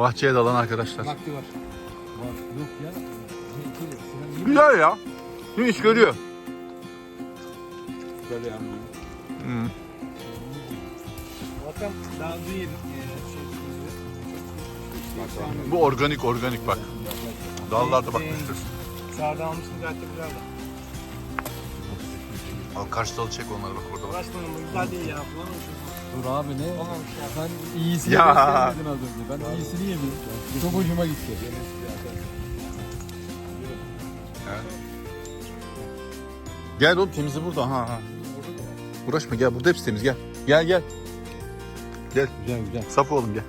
Bahçeye dalan arkadaşlar. Vakti var. Var. Yok ya. Güzel ya. Gün iş görüyor. Böyle yani. Hmm. Zaten daha önce yedik. Şey, Bu organik organik bak. Dallarda bakmıştır. Sağda almışsın zaten güzel de. Al karşı dalı çek onları bak orada bak. Uğraşmanın bu güzel değil ya. Bulamamışız. Dur abi ne? Sen iyisini Ya. göstermedin az önce. Ben iyisini yedim. Çok hoşuma gitti. Gel oğlum temizi burada ha ha. Uğraşma gel burada hepsi temiz gel. Gel gel. Gel. Güzel güzel. Saf oğlum gel.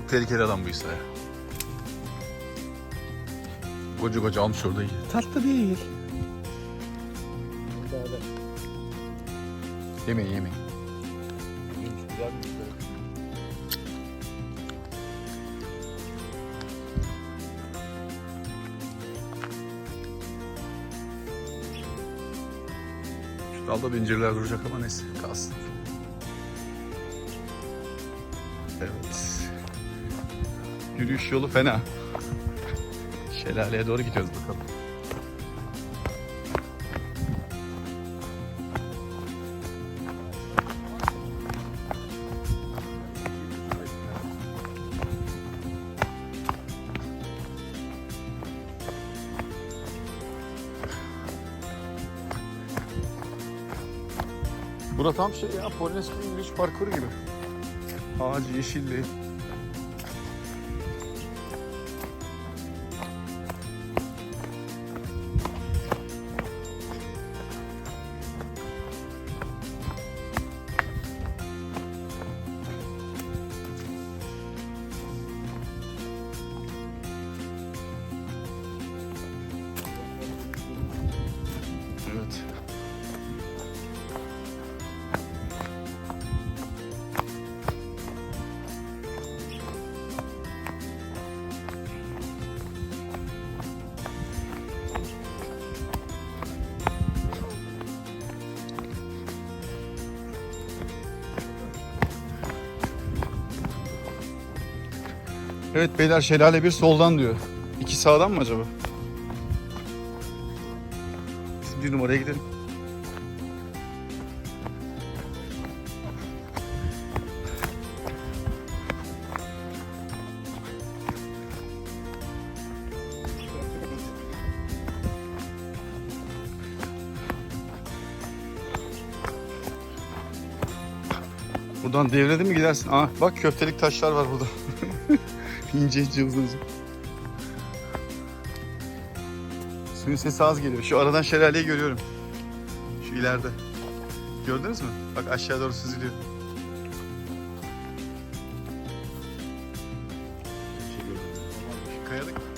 Çok tehlikeli adam bu İsa ya. Koca koca almış orada yiyor. Tatlı değil. Yemeyin yemeyin. Şu dalda incirler duracak ama neyse kalsın. Evet. Yürüyüş yolu fena. Şelaleye doğru gidiyoruz bakalım. Burası tam şey ya Polonezköy'ün yürüyüş parkuru gibi. Ağacı yeşilli. Evet beyler şelale bir soldan diyor. İki sağdan mı acaba? Biz bir numaraya gidelim. Buradan devredin mi gidersin? Aa, bak köftelik taşlar var burada. İnce uzun. Suyun sesi az geliyor. Şu aradan şelaleyi görüyorum. Şu ileride. Gördünüz mü? Bak aşağı doğru süzülüyor. Şu kayalık.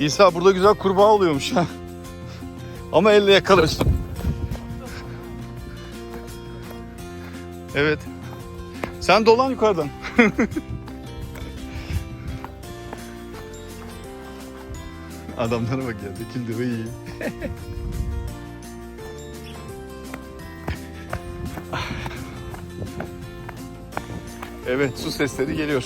İsa burada güzel kurbağa oluyormuş ha. Ama elle yakalamıştım. Evet. Sen dolan yukarıdan. Adamlara bak ya. Dikildi ve iyi. evet su sesleri geliyor.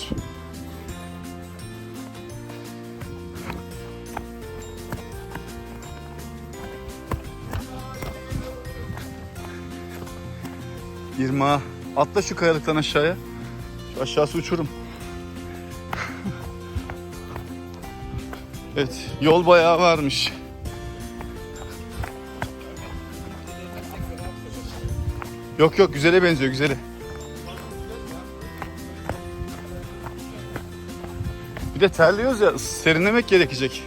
Irmağa. Atla şu kayalıktan aşağıya. Şu aşağısı uçurum. evet, yol bayağı varmış. Yok yok güzele benziyor güzele. Bir de terliyoruz ya serinlemek gerekecek.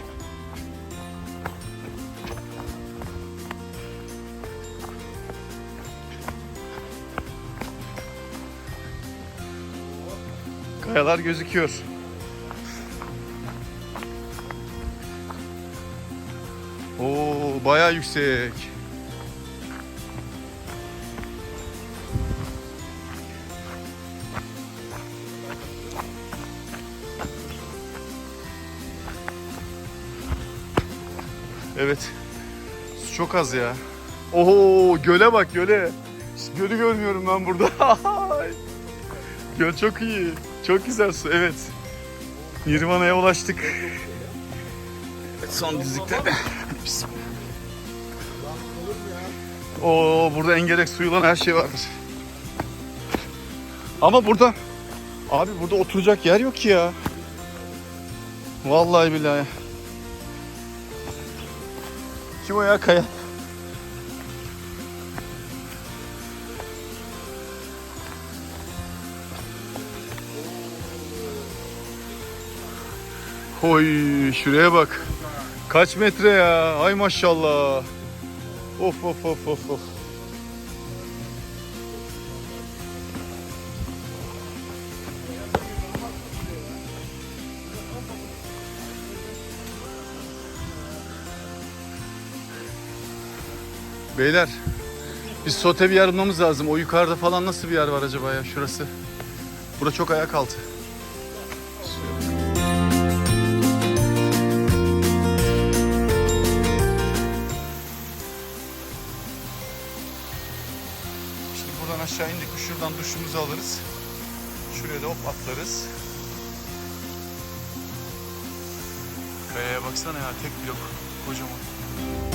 Kayalar gözüküyor. Oo bayağı yüksek. Evet. Su çok az ya. Oho göle bak göle. Gölü görmüyorum ben burada. Göl çok iyi. Çok güzel su evet. Nirvana'ya ulaştık. Evet, son düzlükte. Oo burada engerek suyu olan her şey vardır. Ama burada abi burada oturacak yer yok ki ya. Vallahi billahi. Kim o ya Kaya? Oy şuraya bak. Kaç metre ya? Ay maşallah. Of of of of of. Beyler biz sote bir yer bulmamız lazım. O yukarıda falan nasıl bir yer var acaba ya şurası? Bura çok ayak altı. Duşumuzu alırız. Şuraya da hop atlarız. Kayaya baksana ya tek blok. Kocaman.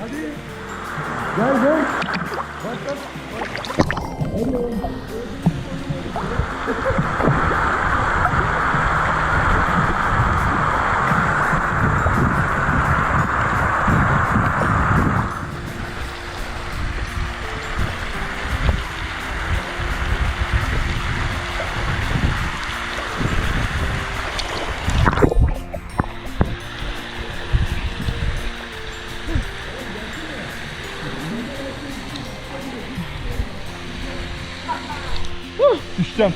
Hadi. Gel gel. Başla. Hadi. ちゃん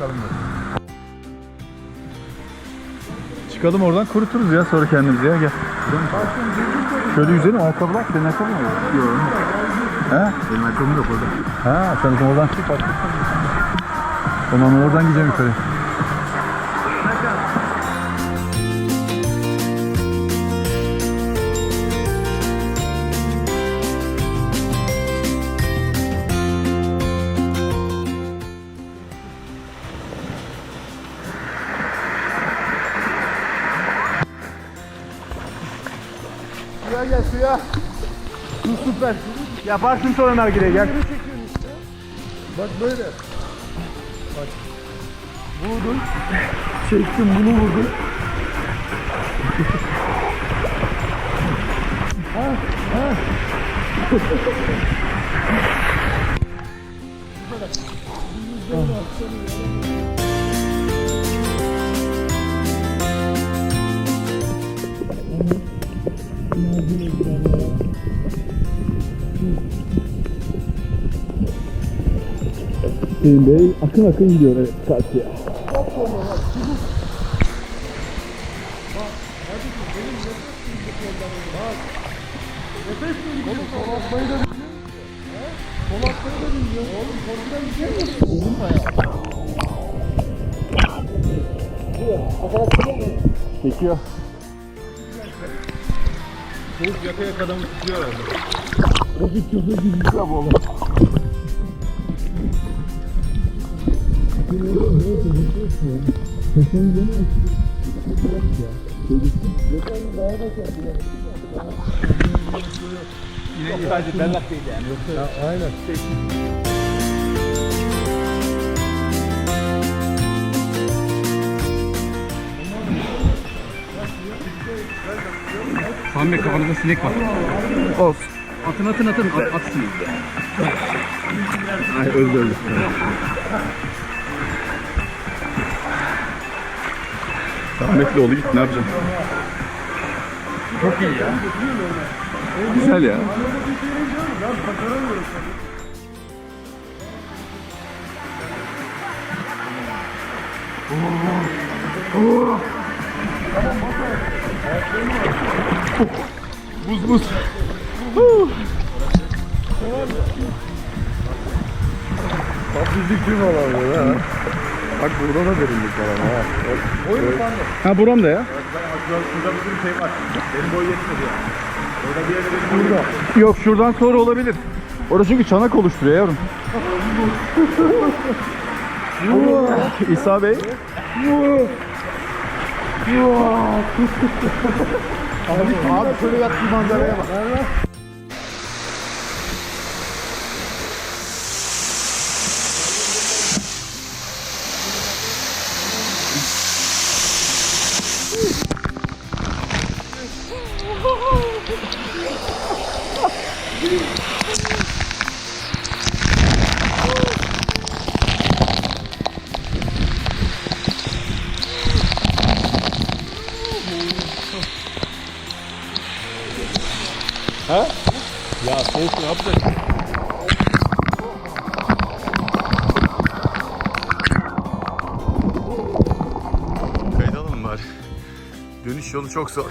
食べます。Çıkalım oradan kuruturuz ya sonra kendimizi ya gel. Şöyle yüzelim ayakkabı bak senin ayakkabın mı? Yok. He? Benim ayakkabım yok orada. Ha sen oradan çık bak. O zaman oradan gideceğim yukarı. Gel suya. Su süper. Yaparsın sonra nargile gel. Bak böyle. Bak. Vurdun. Çektim bunu vurdum. Hüseyin Bey akın akın gidiyor evet karşıya. Çekiyor. Soğuk yakaya kadar tutuyor herhalde. Trafik yolu gidiyor bu oğlum. Yine sadece bellak değil yani. Yoksa Aynen. Sami Bey kafanızda sinek var. Olsun. Atın atın atın. At, atsın. Ay öldü öldü. Rahmetli git ne yapacaksın? Çok iyi ya. Güzel ya. Buz buz. Tatlılık kim olabilir ha? Bak burada da derinlik var ama ha. Boy mu sandı? Ha buram da ya. Şurada bir sürü şey var. Benim boy yetmedi ya. Orada bir yerde benim boyum var. Yok şuradan sonra olabilir. Orası çünkü çanak oluşturuyor yavrum. İsa Bey. Abi, abi şöyle yat bir manzaraya bak. Bari. Dönüş yolu çok zor.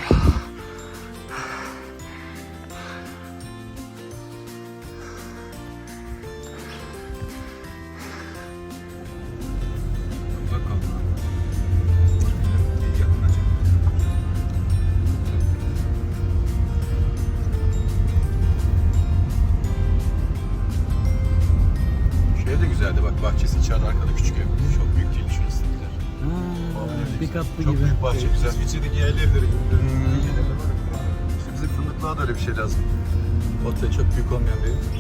Şey de güzeldi bak bahçesi içeride arkada küçük ev. Çok büyük değil şurası. Bir katlı Çok gibi. Büyük bahçe güzel. İçindeki yerleri İşte bizim fındıklığa da öyle bir şey lazım. Otel çok büyük olmayan bir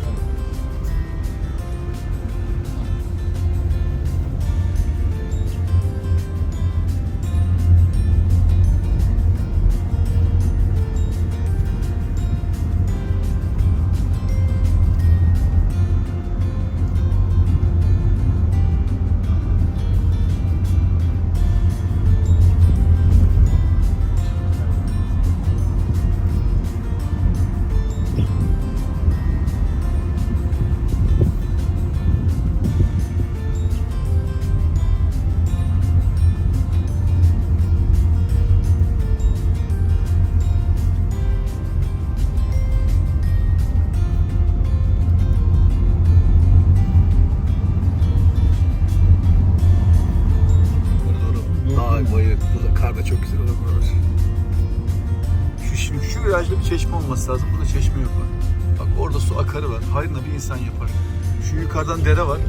Şu yukarıdan dere var.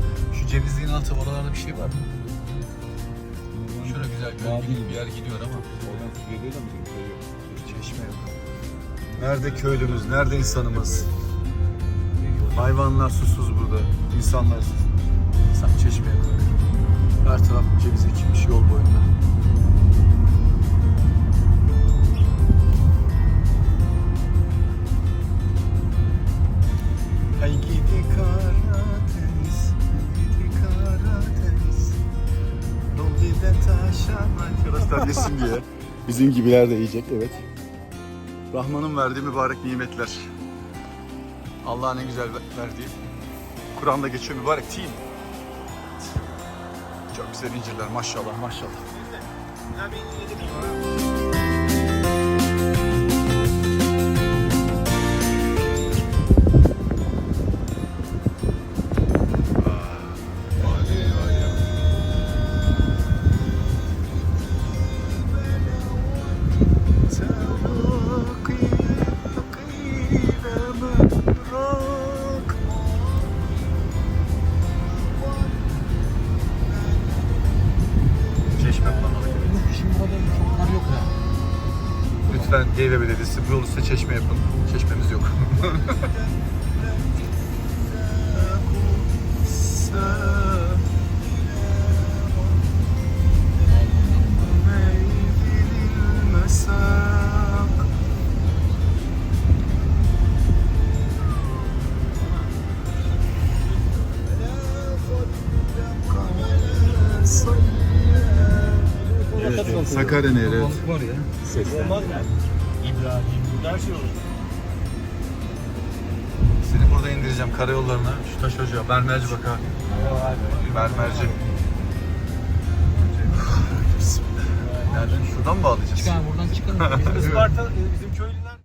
Şu cevizliğin altı oralarda bir şey var mı? Şöyle güzel göl gibi bir yer gidiyor ama Oradan su geliyor da yok. çeşme yok. Nerede köylümüz, nerede insanımız? Hayvanlar susuz burada, insanlar susuz. İnsan çeşme yok. Her taraf ceviz ekilmiş yol boyunda. Arkadaşlar yesin diye. Bizim gibiler de yiyecek evet. Rahman'ın verdiği mübarek nimetler. Allah'ın en güzel ver- verdiği. Kur'an'da geçiyor mübarek tin. Çok güzel incirler maşallah maşallah. Üstüne çeşme yapın. Çeşmemiz yok. Sakarya var ya. Seslen. İbrahim. Her şey olur. Seni burada indireceğim karayollarına. Şu taş ocağı. Mermerci bak ha. Mermerci. Nereden? Şuradan mı bağlayacağız? Çıkalım buradan çıkalım. Bizim Isparta, bizim köylü